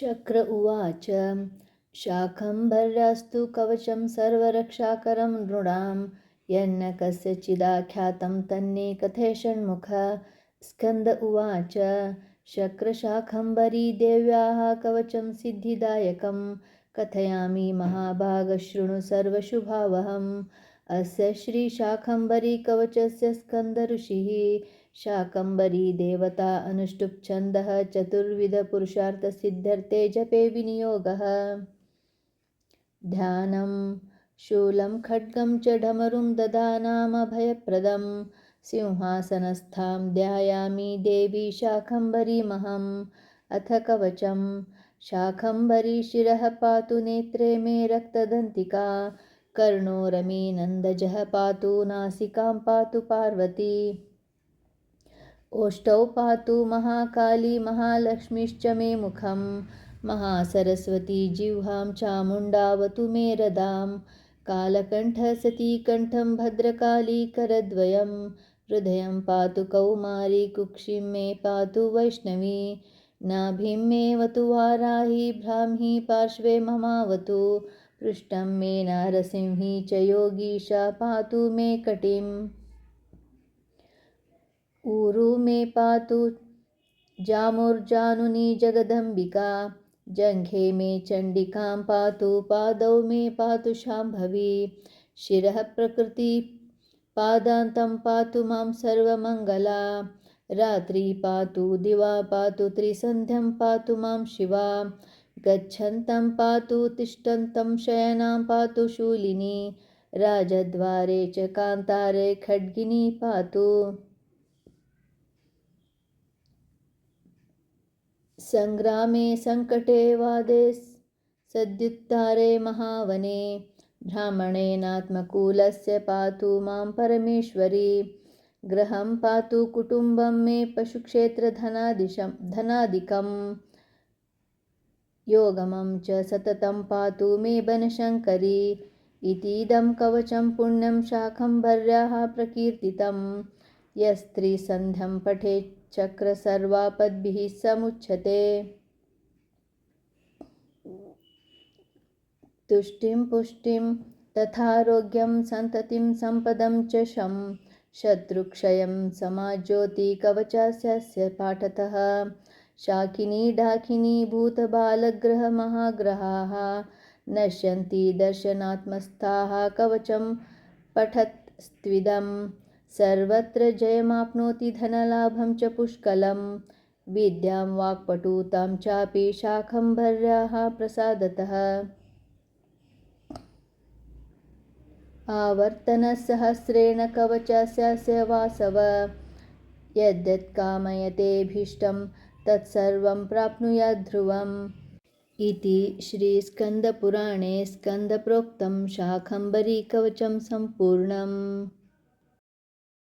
शक्र उवाच। शाकम्भर्यास्तु कवचं सर्वरक्षाकरं नृणां। यन्न कस्यचिदाख्यातं तन्ने कथय षण्मुख। स्कन्द उवाच। शक्रशाखम्बरी देव्याः कवचं सिद्धिदायकं। कथयामि महाभागशृणु सर्वशुभावहम् अस्य श्रीशाकम्बरीकवचस्य स्कन्दऋषिः। शाकम्बरी देवता अनुष्टुप्छन्दः चतुर्विधपुरुषार्थसिद्ध्यर्थे जपे विनियोगः। ध्यानं शूलं, खड्गं च डमरुं ददानामभयप्रदं सिंहासनस्थां ध्यायामि देवी शाकम्भरीमहम् अथ कवचं शाकम्भरी शिरः पातु नेत्रे मे रक्तदन्तिका। कर्णो रमे नन्दजः पातु नासिकां पातु पार्वती। ओष्ठौ पातु महाकाली महालक्ष्मीश्च मे मुखं। महासरस्वती जिह्वां चामुण्डावतु मे रदां। कालकण्ठसती कण्ठं भद्रकाली करद्वयं। हृदयं पातु कौमारी कुक्षिं मे पातु वैष्णवी। नाभिं मेऽवतु वाराही ब्राह्मी पार्श्वे ममावतु। पृष्ठं मे नारसिंही च योगीशा, पातु मे कटिम्। ऊरु मे पातु, जामुर्जानुनी जगदम्बिका, जङ्घे मे चण्डिकां पातु, पादौ मे पातु शाम्भवी। शिरः प्रकृति, पादान्तं पातु माँ सर्वमङ्गला। रात्रि पातु, दिवा पातु, त्रिसन्ध्यं पातु माँ शिवा। गच्छन्तं पातु तिष्ठन्तं शयनां पातु शूलिनी, राजद्वारे च कान्तारे खड्गिनी पातु। सङ्ग्रामे सङ्कटे वादे सद्युत्तारे महावने, ब्राह्मणेनात्मकूलस्य पातु माँ परमेश्वरी, गृहं पातु कुटुम्बं मे पशुक्षेत्रधनादिशं धनादिकं योगमं च सततं पातु मे बनशङ्करी। इतीदं कवचं पुण्यं शाकम्भर्याः प्रकीर्तितं। यस्त्रिसन्ध्यं पठेत् चक्रसर्वापद्भिः समुच्यते। तुष्टिं पुष्टिं तथारोग्यं सन्ततिं सम्पदं च शं। शत्रुक्षयं समाज्योतिकवचस्य पाठतः शाकिनी डाकिनी भूतबालग्रहमहाग्रहाः नश्यन्ति दर्शनात्मस्थाः कवचं पठत्स्त्विदम्। सर्वत्र जयमाप्नोति धनलाभं च पुष्कलं विद्यां वाक्पटुतां चापि शाखम्भर्याः प्रसादतः। आवर्तनसहस्रेण कवचस्य वासव। यद्यत् कामयतेभीष्टं तत्सर्वं प्राप्नुयात् ध्रुवम् इति श्रीस्कन्दपुराणे स्कन्दप्रोक्तं शाकम्भरीकवचं सम्पूर्णम्